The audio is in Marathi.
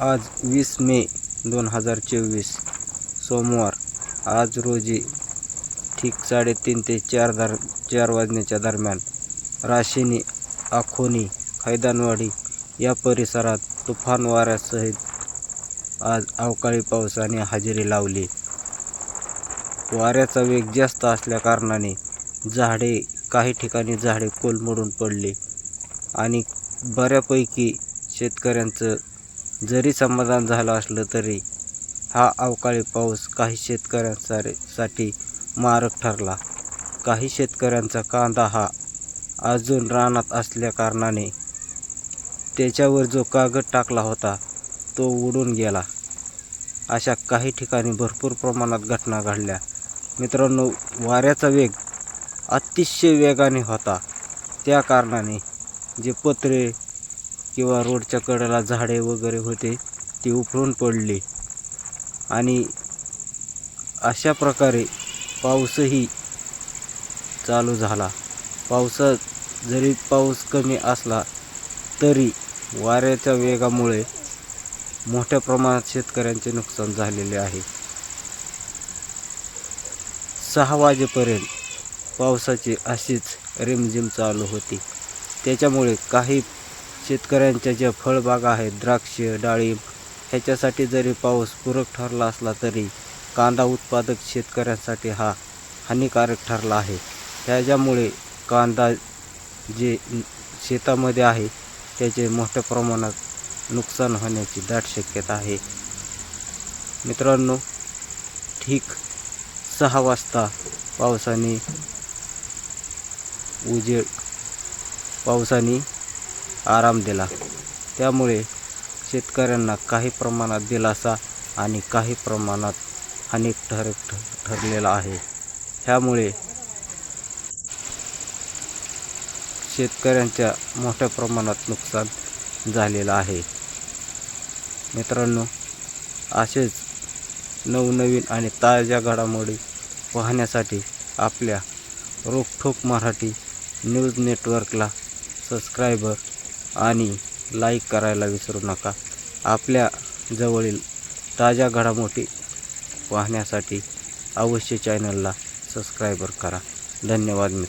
आज वीस मे दोन हजार चोवीस. सोमवार आज रोजी ठीक साडेतीन ते चार दर चार वाजण्याच्या दरम्यान राशिनी आखोनी खैदानवाडी या परिसरात तुफान वाऱ्यासहित आज अवकाळी पावसाने हजेरी लावली. वाऱ्याचा वेग जास्त असल्याकारणाने झाडे काही ठिकाणी झाडे कोलमडून पडली आणि बऱ्यापैकी शेतकऱ्यांचं जरी समाधान झालं असलं तरी हा अवकाळी पाऊस काही शेतकऱ्यांसारे साठी मारक ठरला. काही शेतकऱ्यांचा कांदा हा अजून रानात असल्याकारणाने त्याच्यावर जो कागद टाकला होता तो उडून गेला. अशा काही ठिकाणी भरपूर प्रमाणात घटना घडल्या. मित्रांनो वाऱ्याचा वेग अतिशय वेगाने होता. त्या कारणाने जे पत्रे किंवा रोडच्या कडेला झाडे वगैरे होते ती उफळून पडली. आणि अशा प्रकारे पाऊसही चालू झाला. पावसात जरी पाऊस कमी असला तरी वाऱ्याच्या वेगामुळे मोठ्या प्रमाणात शेतकऱ्यांचे नुकसान झालेले आहे. सहा वाजेपर्यंत पावसाची अशीच रिमझिम चालू होती. त्याच्यामुळे काही शेतकऱ्यांच्या ज्या फळबागा आहेत द्राक्ष डाळिंब ह्याच्यासाठी जरी पाऊस पूरक ठरला असला तरी कांदा उत्पादक शेतकऱ्यांसाठी हा हानिकारक ठरला आहे. त्याच्यामुळे कांदा जे शेतामध्ये आहे त्याचे मोठ्या प्रमाणात नुकसान होण्याची दाट शक्यता आहे. मित्रांनो ठीक सहा वाजता पावसाने उजेड पावसाने आराम दिला. त्यामुळे शेतकऱ्यांना काही प्रमाणात दिलासा आणि काही प्रमाणात हानी ठर ठरलेला आहे. ह्यामुळे शेतकऱ्यांच्या मोठ्या प्रमाणात नुकसान झालेलं आहे. मित्रांनो असेच नवनवीन आणि ताज्या घडामोडी पाहण्यासाठी आपल्या रोखोक मराठी न्यूज नेटवर्कला सबस्क्रायबर आणि लाईक करायला विसरू नका. आपल्या जवळील ताज्या घडामोडी पाहण्यासाठी अवश्य चॅनलला सबस्क्रायबर करा. धन्यवाद मित्र